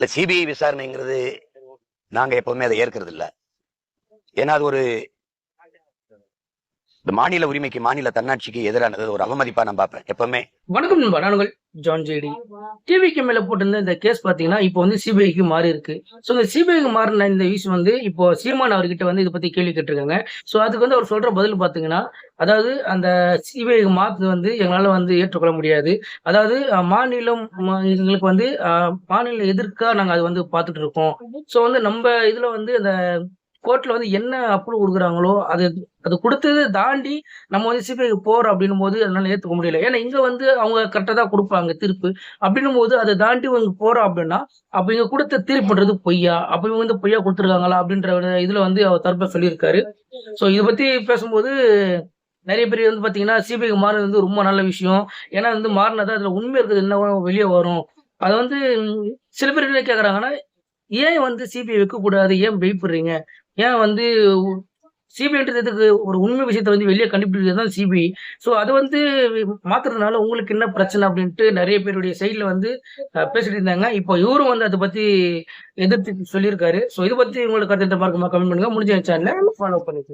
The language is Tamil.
இல்ல சிபிஐ விசாரணைங்கிறது நாங்க எப்பவுமே அதை ஏற்கிறது இல்லை ஏன்னா அது ஒரு இந்த மாநில உரிமைக்கு மாநில தன்னாட்சிக்கு எதிரானது ஒரு அவமதிப்பா நான் பார்ப்பேன். எப்பவுமே வணக்கம் நண்பா ஜான் ஜேடி டிவிக்கு மேல போட்டிருந்த இந்த கேஸ் பாத்தீங்கன்னா இப்போ வந்து சிபிஐக்கு மாறி இருக்கு. ஸோ இந்த சிபிஐக்கு மாறின இந்த விஷயம் வந்து இப்போ சீமான் அவர்கிட்ட வந்து இதை பத்தி கேள்வி கேட்டிருக்காங்க. ஸோ அதுக்கு வந்து அவர் சொல்ற பதில் பாத்தீங்கன்னா அதாவது அந்த சிபிஐக்கு மாத்து வந்து எங்களால வந்து ஏற்றுக்கொள்ள முடியாது. அதாவது மாநிலம் எங்களுக்கு வந்து மாநில எதிர்க்கா நாங்க அது வந்து பார்த்துட்டு இருக்கோம். ஸோ வந்து நம்ம இதுல வந்து அந்த கோர்ட்ல வந்து என்ன அப்ரூவ் கொடுக்குறாங்களோ அது அது கொடுத்தது தாண்டி நம்ம வந்து சிபிஐக்கு போறோம் அப்படின்னும் போது அதனால ஏத்துக்க முடியல. ஏன்னா இங்க வந்து அவங்க கரெக்டாக தான் கொடுப்பாங்க தீர்ப்பு. அப்படின்னும் போது அதை தாண்டி இவங்க போறோம் அப்படின்னா அப்ப இங்க கொடுத்த தீர்ப்புன்றது பொய்யா? அப்ப இவங்க வந்து பொய்யா கொடுத்துருக்காங்களா அப்படின்ற இதுல வந்து அவர் தரப்ப சொல்லியிருக்காரு. சோ இதை பத்தி பேசும்போது நிறைய பேர் வந்து பாத்தீங்கன்னா சிபிஐக்கு மாறினது வந்து ரொம்ப நல்ல விஷயம். ஏன்னா வந்து மாறினதா அதுல உண்மை இருக்கிறது என்ன வெளியே வரும். அதை வந்து சில பேர் என்ன கேக்குறாங்கன்னா ஏன் வந்து சிபிஐ வைக்க கூடாது ஏன் பயப்படுறீங்க? ஏன் வந்து சிபிஐன்றதுக்கு ஒரு உண்மை விஷயத்தை வந்து வெளியே கண்டுபிடிக்கிறது தான் சிபிஐ ஸோ அதை வந்து மாத்துறதுனால உங்களுக்கு என்ன பிரச்சனை அப்படின்ட்டு நிறைய பேருடைய சைடில் வந்து பேசிட்டு இருந்தாங்க. இப்போ இவரும் வந்து அதை பற்றி எதிர்த்து சொல்லியிருக்காரு. ஸோ இதை பற்றி உங்களுக்கு கருத்து பார்க்கமா கமெண்ட் பண்ணுங்க. முடிஞ்ச சேனலை ஃபாலோ பண்ணிக்கோங்க.